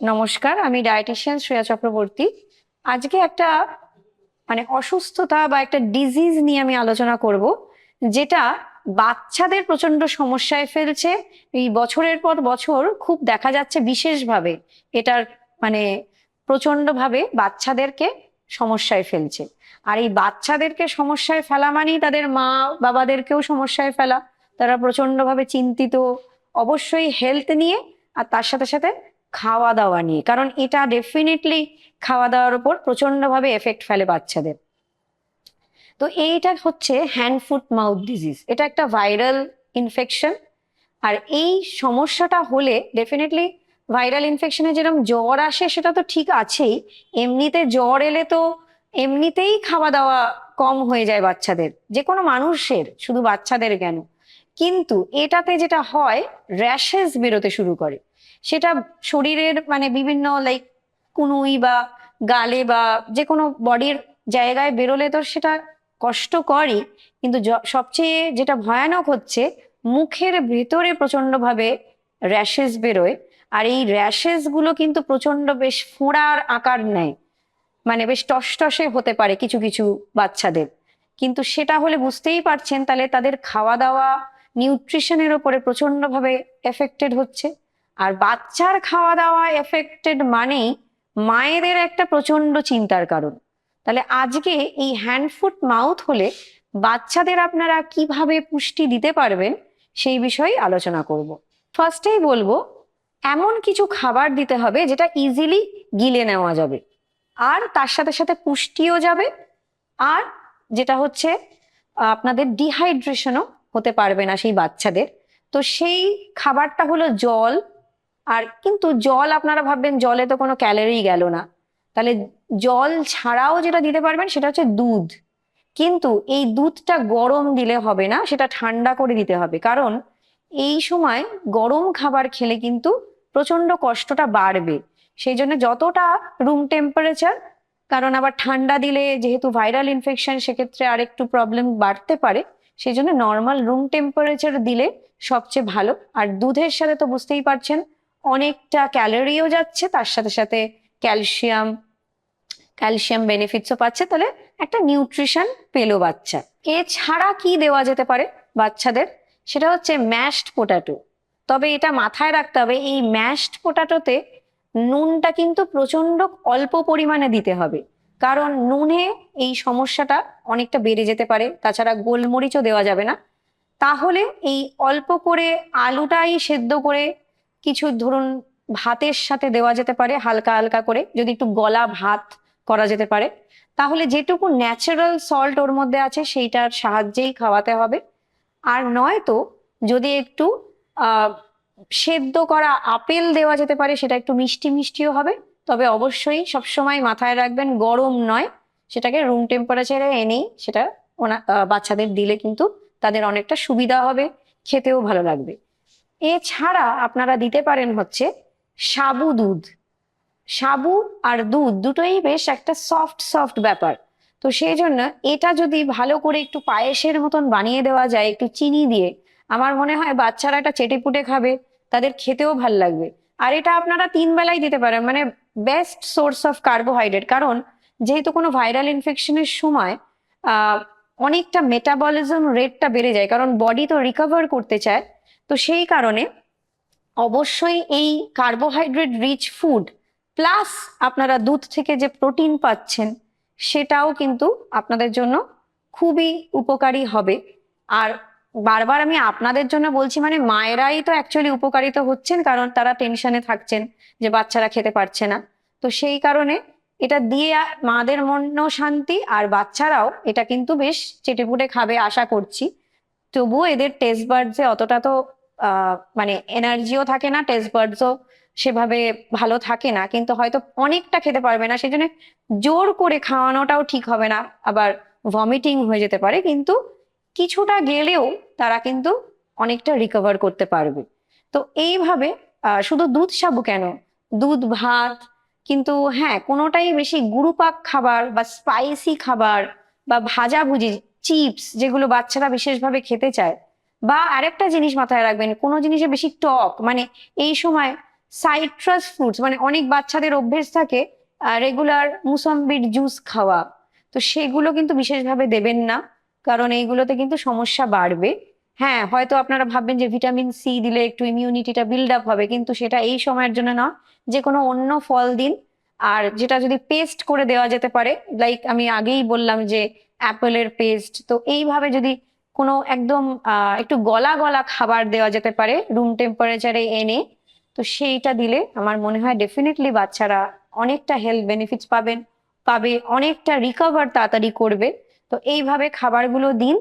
নমস্কার, আমি ডায়েটিশিয়ান শ্রেয়া চক্রবর্তী। আজকে একটা মানে অসুস্থতা বা একটা ডিজিজ নিয়ে আমি আলোচনা করব, যেটা বাচ্চাদের প্রচণ্ড সমস্যায় ফেলছে। এই বছরের পর বছর খুব দেখা যাচ্ছে বিশেষভাবে এটার মানে প্রচন্ডভাবে বাচ্চাদেরকে সমস্যায় ফেলছে। আর এই বাচ্চাদেরকে সমস্যায় ফেলা মানেই তাদের মা বাবাদেরকেও সমস্যায় ফেলা। তারা প্রচন্ডভাবে চিন্তিত। অবশ্যই হেলথ নিয়ে আর তার সাথে সাথে খাওয়া দাওয়া নিয়ে। কারণ এটা ডেফিনেটলি খাওয়া দাওয়ার উপর প্রচন্ডভাবে এফেক্ট ফেলে বাচ্চাদের। তো এইটা হচ্ছে হ্যান্ড ফুট মাউথ ডিজিজ এটা একটা ভাইরাল ইনফেকশন আর এই সমস্যাটা হলে ডেফিনেটলি ভাইরাল ইনফেকশনে যেরকম জ্বর আসে, সেটা তো ঠিক আছেই। এমনিতে জ্বর এলে তো এমনিতেই খাওয়া দাওয়া কম হয়ে যায় বাচ্চাদের। যে কোনো মানুষের, শুধু বাচ্চাদের কেন? কিন্তু এটাতে যেটা হয় র্যাশেস বেরোতে শুরু করে। সেটা শরীরের মানে বিভিন্ন লাইক কুনুই বা গালে বা যে কোনো বডির জায়গায় বেরোলে তো সেটা কষ্টকরই, কিন্তু সবচেয়ে যেটা ভয়ানক হচ্ছে, মুখের ভেতরে প্রচন্ডভাবে র্যাশেস বেরোয়। আর এই র্যাশেসগুলো কিন্তু প্রচণ্ড বেশ ফোঁড়ার আকার নেয়। মানে বেশ টসটসে হতে পারে কিছু কিছু বাচ্চাদের। কিন্তু সেটা হলে বুঝতেই পারছেন, তাহলে তাদের খাওয়া দাওয়া নিউট্রিশনের ওপরে প্রচন্ডভাবে এফেক্টেড হচ্ছে। আর বাচ্চার খাওয়া দাওয়া এফেক্টেড মানেই মায়েদের একটা প্রচণ্ড চিন্তার কারণ। তাহলে আজকে এই হ্যান্ড ফুট মাউথ হলে বাচ্চাদের আপনারা কীভাবে পুষ্টি দিতে পারবেন সেই বিষয়ে আলোচনা করব। ফার্স্টেই বলব, এমন কিছু খাবার দিতে হবে যেটা ইজিলি গিলে নেওয়া যাবে। আর তার সাথে সাথে পুষ্টিও যাবে। আর যেটা হচ্ছে, আপনাদের ডিহাইড্রেশনও হতে পারবে না সেই বাচ্চাদের। তো সেই খাবারটা হলো জল। আর কিন্তু জল আপনারা ভাববেন, জলে তো কোনো ক্যালোরি গেল না। তাহলে জল ছাড়াও যেটা দিতে পারবেন সেটা হচ্ছে দুধ। কিন্তু এই দুধটা গরম দিলে হবে না, সেটা ঠান্ডা করে দিতে হবে। কারণ এই সময় গরম খাবার খেলে কিন্তু প্রচণ্ড কষ্টটা বাড়বে। সেই জন্য যতটা রুম টেম্পারেচার কারণ আবার ঠান্ডা দিলে যেহেতু ভাইরাল ইনফেকশন সেক্ষেত্রে আরেকটু প্রবলেম বাড়তে পারে। সেই জন্য নর্মাল রুম টেম্পারেচার দিলে সবচেয়ে ভালো। আর দুধের সাথে তো বুঝতেই পারছেন, অনেকটা ক্যালোরিও যাচ্ছে, তার সাথে সাথে ক্যালসিয়াম ক্যালসিয়াম বেনিফিটসও পাচ্ছে, তাহলে একটা নিউট্রিশন পেল বাচ্চা। এছাড়া কি দেওয়া যেতে পারে বাচ্চাদের? সেটা হচ্ছে ম্যাশড পোটাটো তবে এটা মাথায় রাখতে হবে, এই ম্যাশড পোটাটোতে নুনটা কিন্তু প্রচণ্ড অল্প পরিমাণে দিতে হবে। কারণ নুনে এই সমস্যাটা অনেকটা বেড়ে যেতে পারে, তাছাড়া গোলমরিচও দেওয়া যাবে না। তাহলে এই অল্প করে আলুটাই সেদ্ধ করে কিছু ধরুন ভাতের সাথে দেওয়া যেতে পারে, হালকা হালকা করে, যদি একটু গলা ভাত করা যেতে পারে, তাহলে যেটুকু ন্যাচারাল সল্ট ওর মধ্যে আছে সেইটার সাহায্যেই খাওয়াতে হবে। আর নয়তো যদি একটু সেদ্ধ করা আপেল দেওয়া যেতে পারে, সেটা একটু মিষ্টি মিষ্টিও হবে। তবে অবশ্যই সবসময় মাথায় রাখবেন, গরম নয়। সেটাকে রুম টেম্পারেচারে এনেই সেটা ওনা বাচ্চাদের দিলে কিন্তু তাদের অনেকটা সুবিধা হবে, খেতেও ভালো লাগবে। এছাড়া আপনারা দিতে পারেন হচ্ছে সাবু দুধ। সাবু আর দুধ দুটোই বেশ একটা সফট সফট ব্যাপার। তো সেই জন্য এটা যদি ভালো করে একটু পায়েসের মতন বানিয়ে দেওয়া যায়, একটু চিনি দিয়ে, আমার মনে হয় বাচ্চারা এটা চেটেপুটে খাবে, তাদের খেতেও ভালো লাগবে। আর এটা আপনারা তিন বেলায় দিতে পারেন মানে বেস্ট সোর্স অফ কার্বোহাইড্রেট কারণ যেহেতু কোনো ভাইরাল ইনফেকশনের সময় অনেকটা মেটাবলিজম রেটটা বেড়ে যায়, কারণ বডি তো রিকভার করতে চায়, তো সেই কারণে অবশ্যই এই কার্বোহাইড্রেট রিচ ফুড প্লাস আপনারা দুধ থেকে যে প্রোটিন পাচ্ছেন, সেটাও কিন্তু আপনাদের জন্য খুবই উপকারী হবে। আর বারবার আমি আপনাদের জন্য বলছি মানে মায়েরাই তো অ্যাকচুয়ালি উপকারিত হচ্ছেন, কারণ তারা টেনশনে থাকছেন যে বাচ্চারা খেতে পারছে না। তো সেই কারণে এটা দিয়ে মাদের মনও শান্তি, আর বাচ্চারাও এটা কিন্তু বেশ চেটেপুটে খাবে আশা করছি। তবুও এদের টেস্ট বার্ডসে অতটা তো মানে এনার্জিও থাকে না টেস্ট বার্ডসও সেভাবে ভালো থাকে না। কিন্তু হয়তো অনেকটা খেতে পারবে না, সেই জন্য জোর করে খাওয়ানোটাও ঠিক হবে না, আবার ভমিটিং হয়ে যেতে পারে, কিন্তু কিছুটা গেলেও তারা কিন্তু অনেকটা রিকভার করতে পারবে। তো এইভাবে শুধু দুধ সাবু কেন? দুধ, ভাত, কিন্তু হ্যাঁ কোনোটাই বেশি গুরুপাক খাবার বা স্পাইসি খাবার বা ভাজাভুজি চিপস যেগুলো বাচ্চারা বিশেষভাবে খেতে চায়। বা আরেকটা জিনিস মাথায় রাখবেন, কোনো জিনিসে বেশি টক মানে এই সময় সাইট্রাস ফ্রুটস মানে অনেক বাচ্চাদের অভ্যেস থাকে রেগুলার মুসম্বির জুস খাওয়া। তো সেগুলো কিন্তু বিশেষভাবে দেবেন না। কারণ এইগুলোতে কিন্তু সমস্যা বাড়বে। হ্যাঁ হয়তো আপনারা ভাববেন যে ভিটামিন সি দিলে একটু ইমিউনিটিটা বিল্ড আপ হবে, কিন্তু সেটা এই সময়ের জন্য না যে কোনো অন্য ফল দিন, আর যেটা যদি পেস্ট করে দেওয়া যেতে পারে লাইক আমি আগেই বললাম যে অ্যাপেলের পেস্ট তো এইভাবে যদি কোনো একদম একটু গলা গলা খাবার দেওয়া যেতে পারে রুম টেম্পারেচারে এনে, তো সেইটা দিলে আমার মনে হয় ডেফিনেটলি বাচ্চারা অনেকটা হেলথ বেনিফিটস পাবেন, পাবে, অনেকটা রিকভার তাড়াতাড়ি করবে। তো এইভাবে খাবারগুলো দিন।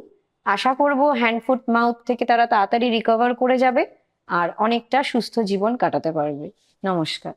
আশা করব হ্যান্ড ফুট মাউথ থেকে তারা তাড়াতাড়ি রিকভার করে যাবে আর অনেকটা সুস্থ জীবন কাটাতে পারবে। নমস্কার।